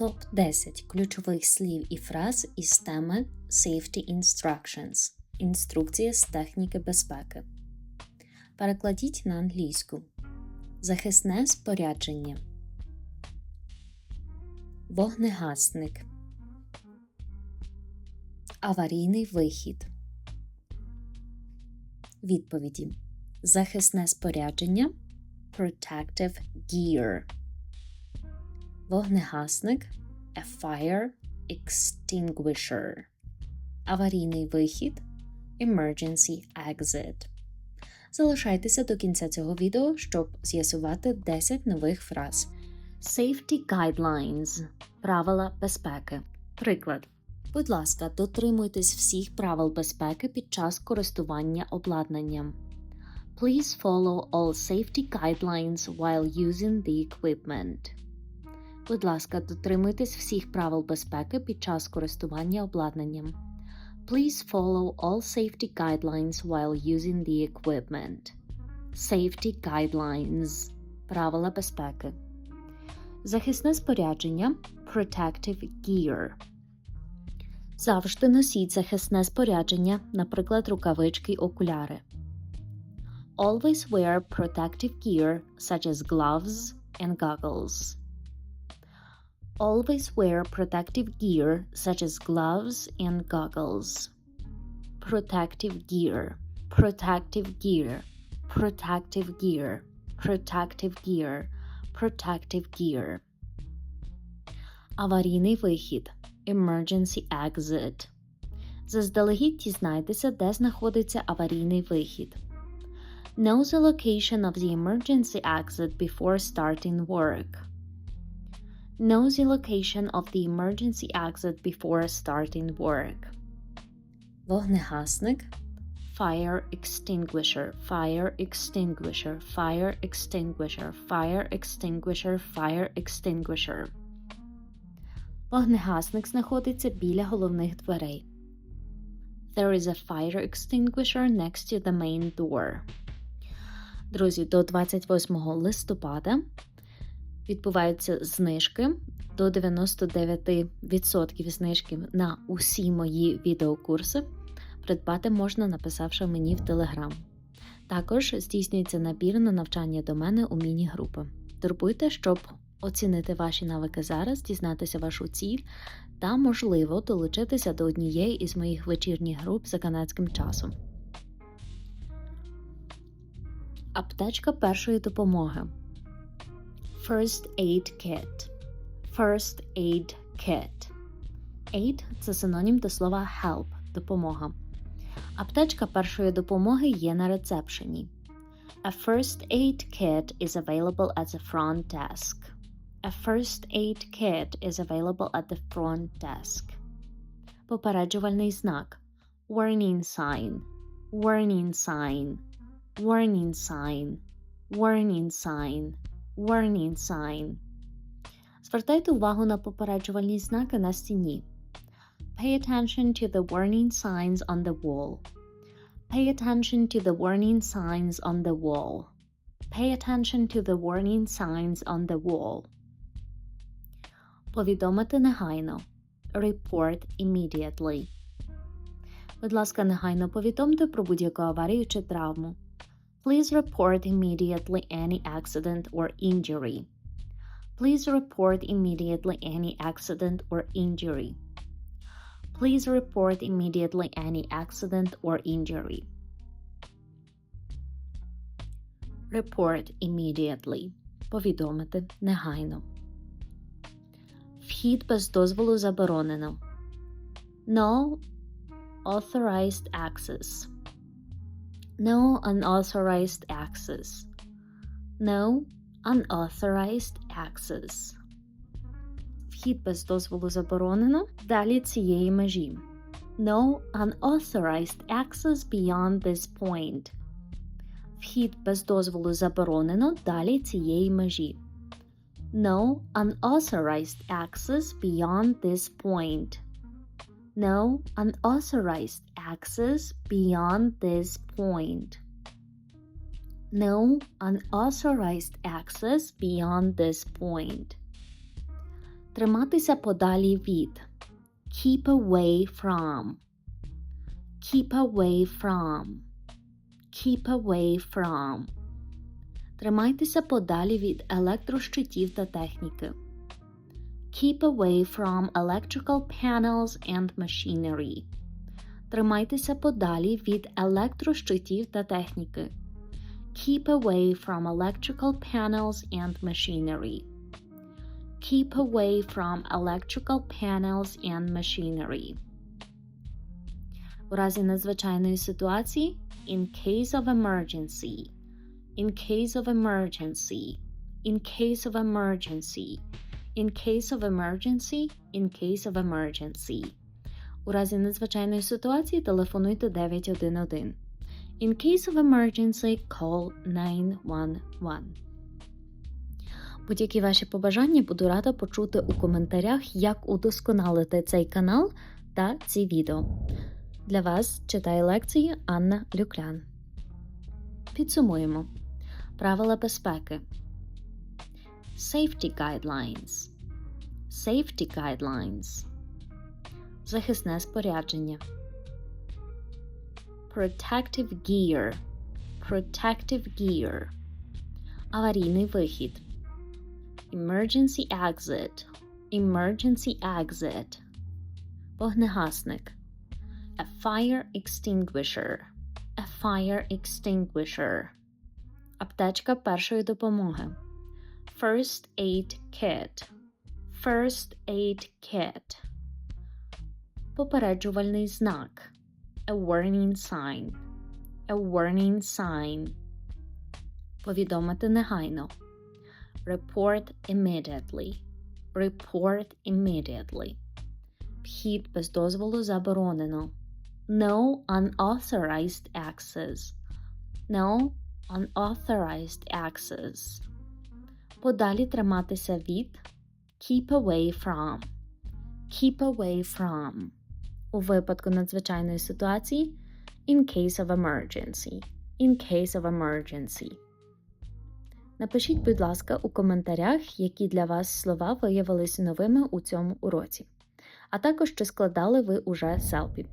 Топ-10 ключових слів і фраз із теми Safety Instructions Інструкція з техніки безпеки. Перекладіть на англійську. Захисне спорядження. Вогнегасник. Аварійний вихід. Відповіді. Захисне спорядження. Protective gear. Вогнегасник a fire extinguisher. Аварійний вихід emergency exit. Залишайтеся до кінця цього відео, щоб з'ясувати 10 нових фраз. Safety guidelines правила безпеки. Приклад. Будь ласка, дотримуйтесь всіх правил безпеки під час користування обладнанням. Please follow all safety guidelines while using the equipment. Будь ласка, дотримуйтесь всіх правил безпеки під час користування обладнанням. Please follow all safety guidelines while using the equipment. Safety guidelines. Правила безпеки. Захисне спорядження Protective gear. Завжди носіть захисне спорядження, наприклад, рукавички й окуляри. Always wear protective gear such as gloves and goggles. Always wear protective gear such as gloves and goggles. Protective gear, protective gear, protective gear, protective gear, protective gear. Аварійний вихід. Emergency exit. Заздалегідь дізнайтеся, де знаходиться аварійний вихід. Know the location of the emergency exit before starting work. Know the location of the emergency exit before starting work. Вогнегасник. Fire extinguisher, fire extinguisher, fire extinguisher, fire extinguisher, fire extinguisher. Вогнегасник знаходиться біля головних дверей. There is a fire extinguisher next to the main door. Друзі, до 28 листопада відбуваються знижки до 99% знижки на усі мої відеокурси. Придбати можна, написавши мені в Телеграм. Також здійснюється набір на навчання до мене у міні-групи. Турбуйте, щоб оцінити ваші навики зараз, дізнатися вашу ціль та, можливо, долучитися до однієї із моїх вечірніх груп за канадським часом. Аптечка першої допомоги. First Aid Kit. First Aid Kit. Aid – це синонім до слова help допомога. Аптечка першої допомоги є на рецепшені. A first aid kit is available at the front desk. A first aid kit is available at the front desk. Попереджувальний знак. Warning sign. Warning sign. Warning sign. Warning sign. Warning sign. Звертайте увагу на попереджувальні знаки на стіні. Pay attention to the warning signs on the wall. Pay attention to the warning signs on the wall. Pay attention to the warning signs on the wall. Повідомити негайно. Report immediately. Будь ласка, негайно повідомте про будь-яку аварію чи травму. Please report immediately any accident or injury. Please report immediately any accident or injury. Please report immediately any accident or injury. Report immediately. Повідомити негайно. Вхід без дозволу заборонено. No authorized access. No unauthorized access. No unauthorized access. Вхід без дозволу заборонено. Далі цієї межі. No unauthorized access beyond this point. Вхід без дозволу заборонено. Далі цієї межі. No unauthorized access beyond this point. No unauthorized access beyond this point. No unauthorized access beyond this point. Триматися подалі від. Keep away from. Keep away from. Keep away from. Тримайтеся подалі від електрощитів та техніки. Keep away from electrical panels and machinery. Тримайтеся подалі від електрощитів та техніки. Keep away from electrical panels and machinery. Keep away from electrical panels and machinery. У разі надзвичайної ситуації in case of emergency. In case of emergency. In case of emergency. In case of emergency. In case of emergency. У разі надзвичайної ситуації телефонуйте 911. In case of emergency, call 911. Будь-які ваші побажання буду рада почути у коментарях, як удосконалити цей канал та ці відео. Для вас читає лекції Анна Люклян. Підсумуємо. Правила безпеки. Safety guidelines. Safety guidelines. Захисне спорядження. Protective gear. Protective gear. Аварійний вихід. Emergency exit. Emergency exit. Вогнегасник. A fire extinguisher. A fire extinguisher. Аптечка першої допомоги. First aid kit. First aid kit. Попереджувальний знак. A warning sign. A warning sign. Повідомити негайно. Report immediately. Report immediately. Вхід без дозволу заборонено. No unauthorized access. No unauthorized access. Подалі триматися від. Keep away from. Keep away from. У випадку надзвичайної ситуації. In case of emergency. In case of emergency. Напишіть, будь ласка, у коментарях, які для вас слова виявилися новими у цьому уроці. А також чи складали ви уже селпіп.